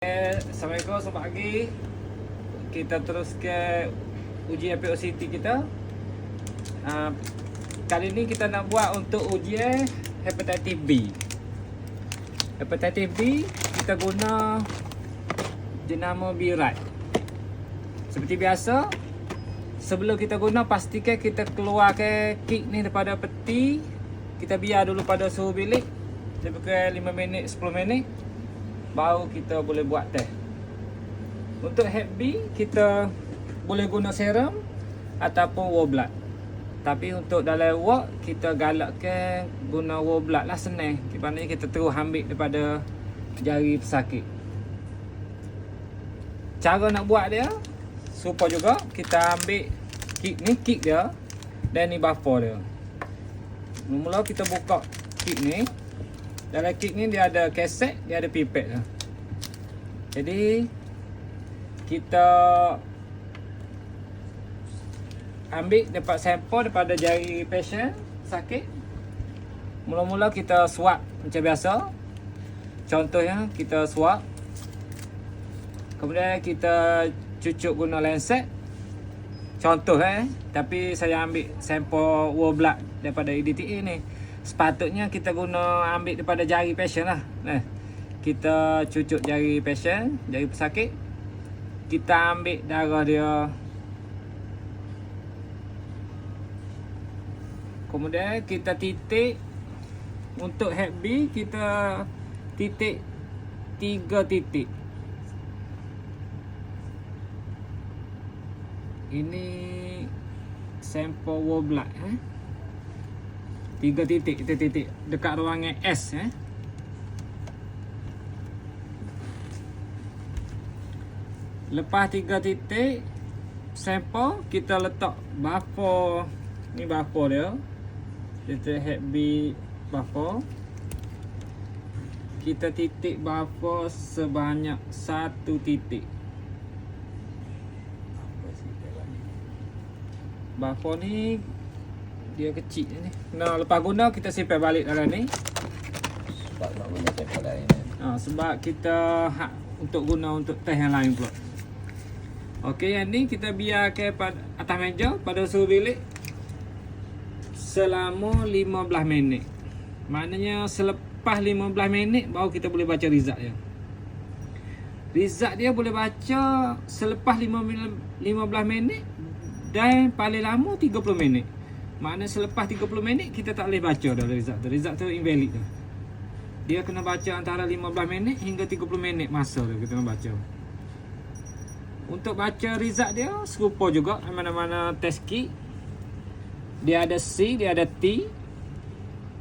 Assalamualaikum, selamat pagi. Kita terus ke uji APOCT kita. Uh, kali ni kita nak buat untuk ujian hepatitis B. Hepatitis B kita guna jenama birat. Seperti biasa, sebelum kita guna pastikan kita keluarkan kit ni daripada peti. Kita biar dulu pada suhu bilik lebih kurang 5 minit 10 minit baru kita boleh buat test. Untuk Hep B kita boleh guna serum ataupun whole blood. Tapi untuk dalam ward kita galakkan guna whole blood lah senang. Maknanya kita terus ambil daripada jari pesakit. Cara nak buat dia serupa juga kita ambil kit ni kit dia dan ni buffer dia. Mula-mula kita buka kit ni dalam kit ni dia ada kaset, dia ada pipet lah. Jadi kita ambil dapat sampel daripada jari patient sakit. Mula-mula kita swab macam biasa. Contohnya kita swab. Kemudian kita cucuk guna lancet. Contoh eh, tapi saya ambil sampel whole blood daripada EDTA ni sepatutnya kita guna ambil daripada jari patient lah. Nah, kita cucuk jari patient, jari pesakit. Kita ambil darah dia. Kemudian kita titik untuk Hep B kita titik tiga titik. Ini sampel whole blood eh. Tiga titik kita titik dekat ruangan S eh. Lepas tiga titik sampel kita letak buffer ni buffer dia. Kita Hep B buffer. Kita titik buffer sebanyak satu titik. Buffer ni dia kecil ni. Nah, lepas guna kita simpan balik dalam ni. Sebab nak guna sampel lain kan. Ha, sebab kita hak untuk guna untuk test yang lain pula. Okey, yang ni kita biarkan pada atas meja pada suhu bilik selama 15 minit. Maknanya selepas 15 minit baru kita boleh baca result dia. Result dia boleh baca selepas 15 minit dan paling lama 30 minit. Maknanya selepas 30 minit kita tak boleh baca dah result tu. Result tu invalid tu. Dia kena baca antara 15 minit hingga 30 minit masa tu kita kena baca. Untuk baca result dia serupa juga mana-mana test kit. Dia ada C, dia ada T.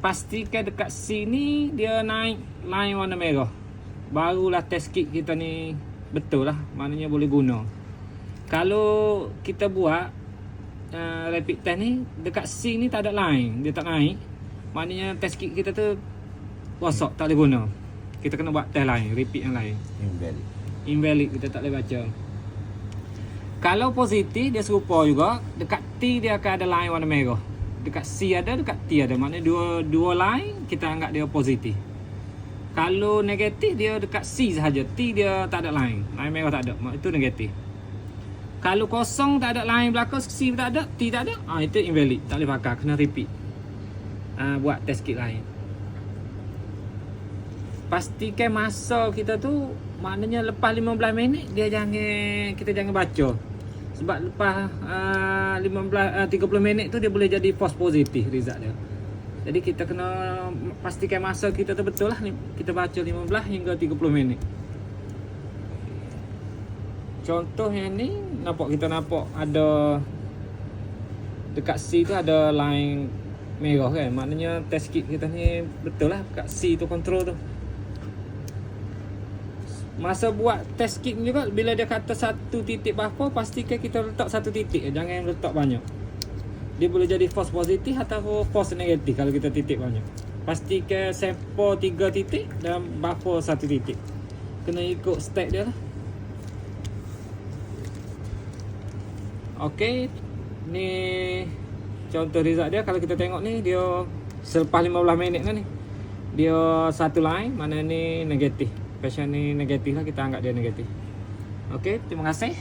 Pastikan dekat C ni dia naik line warna merah. Barulah test kit kita ni betul lah. Maknanya boleh guna. Kalau kita buat uh, rapid test ni dekat C ni tak ada line, dia tak naik. Maknanya test kit kita tu rosak, tak boleh guna. Kita kena buat test lain, repeat yang lain. Invalid. Invalid kita tak boleh baca. Kalau positif dia serupa juga, dekat T dia akan ada line warna merah. Dekat C ada, dekat T ada. Maknanya dua dua line kita anggap dia positif. Kalau negatif dia dekat C sahaja, T dia tak ada line. Line merah tak ada. Itu negatif. Kalau kosong tak ada line belakang, C tak ada, T tak ada, ah itu invalid. Tak boleh pakai, kena repeat. Ah buat test kit lain. Pastikan masa kita tu maknanya lepas 15 minit dia jangan kita jangan baca. Sebab lepas uh, 15 uh, 30 minit tu dia boleh jadi false positif result dia. Jadi kita kena pastikan masa kita tu betul lah. Kita baca 15 hingga 30 minit. Contoh yang ni nampak kita nampak ada dekat C tu ada line merah kan. Maknanya test kit kita ni betul lah kat C tu control tu. Masa buat test kit ni juga bila dia kata satu titik buffer pastikan kita letak satu titik jangan letak banyak. Dia boleh jadi false positif atau false negatif kalau kita titik banyak. Pastikan sampel tiga titik dan buffer satu titik. Kena ikut step dia lah. Okey. Ni contoh result dia kalau kita tengok ni dia selepas 15 minit ni. dia satu line, mana ni negatif. Passion ni negatif lah kita anggap dia negatif. Okey, terima kasih.